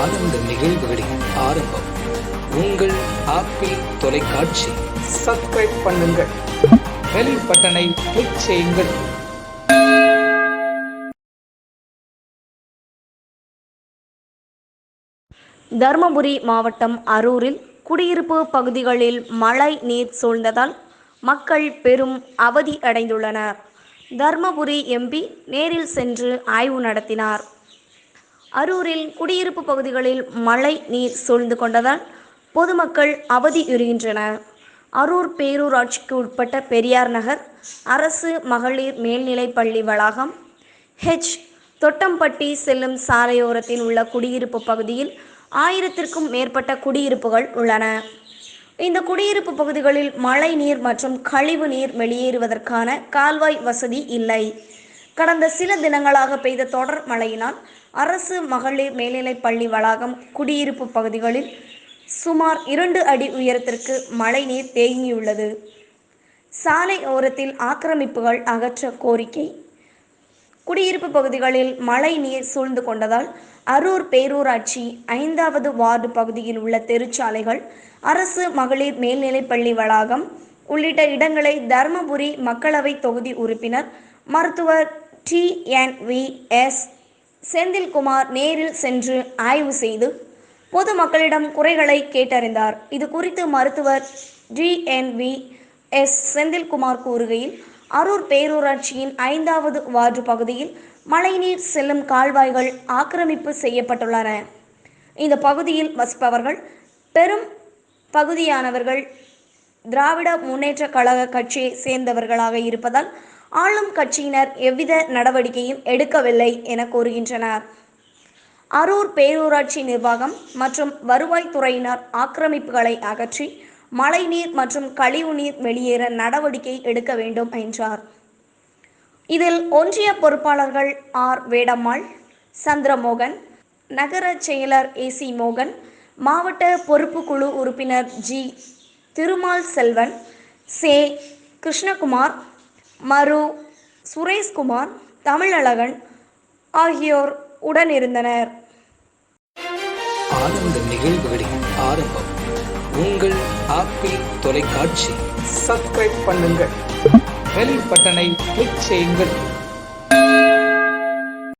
ஆனந்த நிகழ்வுகளின் ஆரம்பம். உங்கள் ஆப்பிள் தொலைக்காட்சி. சப்ஸ்கிரைப் பண்ணுங்கள். பெல் பட்டனை கிளிக் செய்யுங்கள். தருமபுரி மாவட்டம் அரூரில் குடியிருப்பு பகுதிகளில் மழை நீர் சூழ்ந்ததால் மக்கள் பெரும் அவதி அடைந்துள்ளனர். தர்மபுரி எம்பி நேரில் சென்று ஆய்வு நடத்தினார். அரூரில் குடியிருப்பு பகுதிகளில் மழை நீர் சூழ்ந்து கொண்டதால் பொதுமக்கள் அவதியுறுகின்றனர் அரூர் பேரூராட்சிக்கு உட்பட்ட பெரியார் நகர் அரசு மகளிர் மேல்நிலைப் பள்ளி வளாகம் ஹெச் தொட்டம்பட்டி செல்லும் சாலையோரத்தில் உள்ள குடியிருப்பு பகுதியில் ஆயிரத்திற்கும் மேற்பட்ட குடியிருப்புகள் உள்ளன. இந்த குடியிருப்பு பகுதிகளில் மழை நீர் மற்றும் கழிவு நீர் வெளியேறுவதற்கான கால்வாய் வசதி இல்லை. கடந்த சில தினங்களாக பெய்த தொடர் மழையினால் அரசு மகளிர் மேல்நிலைப் பள்ளி வளாகம் குடியிருப்பு பகுதிகளில் சுமார் இரண்டு அடி உயரத்திற்கு மழைநீர் தேங்கியுள்ளது. சாலை ஓரத்தில் ஆக்கிரமிப்புகள் அகற்ற கோரிக்கை. குடியிருப்பு பகுதிகளில் மழை நீர் சூழ்ந்து கொண்டதால் அரூர் பேரூராட்சி ஐந்தாவது வார்டு பகுதியில் உள்ள தெருச்சாலைகள் அரசு மகளிர் மேல்நிலைப்பள்ளி வளாகம் உள்ளிட்ட இடங்களை தருமபுரி மக்களவை தொகுதி உறுப்பினர் மருத்துவர் டிஎன்விஎஸ் செந்தில்குமார் நேரில் சென்று ஆய்வு செய்து பொதுமக்களிடம் குறைகளை கேட்டறிந்தார். இது குறித்து மருத்துவர் டிஎன்விஎஸ் எஸ் செந்தில்குமார் கூறுகையில் அரூர் பேரூராட்சியின் ஐந்தாவது வார்டு பகுதியில் மழைநீர் செல்லும் கால்வாய்கள் ஆக்கிரமிப்பு செய்யப்பட்டுள்ளன. இந்த பகுதியில் வசிப்பவர்கள் பெரும் பகுதியானவர்கள் திராவிட முன்னேற்ற கழக கட்சியை சேர்ந்தவர்களாக இருப்பதால் ஆளும் கட்சியினர் எவ்வித நடவடிக்கையும் எடுக்கவில்லை என கூறுகின்றனர். அரூர் பேரூராட்சி நிர்வாகம் மற்றும் வருவாய்த்துறையினர் ஆக்கிரமிப்புகளை அகற்றி மழைநீர் மற்றும் கழிவுநீர் வெளியேற நடவடிக்கை எடுக்க வேண்டும் என்றார். இதில் ஒன்றிய பொறுப்பாளர்கள் ஆர். வேடம்மாள் சந்திரமோகன் நகர செயலர் ஏசி மோகன் மாவட்ட பொறுப்பு குழு உறுப்பினர் ஜி. திருமால் செல்வன் சே. கிருஷ்ணகுமார் மரு சுரேஷ்குமார் தமிழழகன் ஆகியோர் உடனிருந்தனர். ஆனந்த நிகழ்வுகளின் ஆரம்பம். உங்கள் ஆப்பிள் தொலைக்காட்சி. சப்ஸ்கிரைப் பண்ணுங்கள் பெல் பட்டனை கிளிக் செய்யுங்கள்.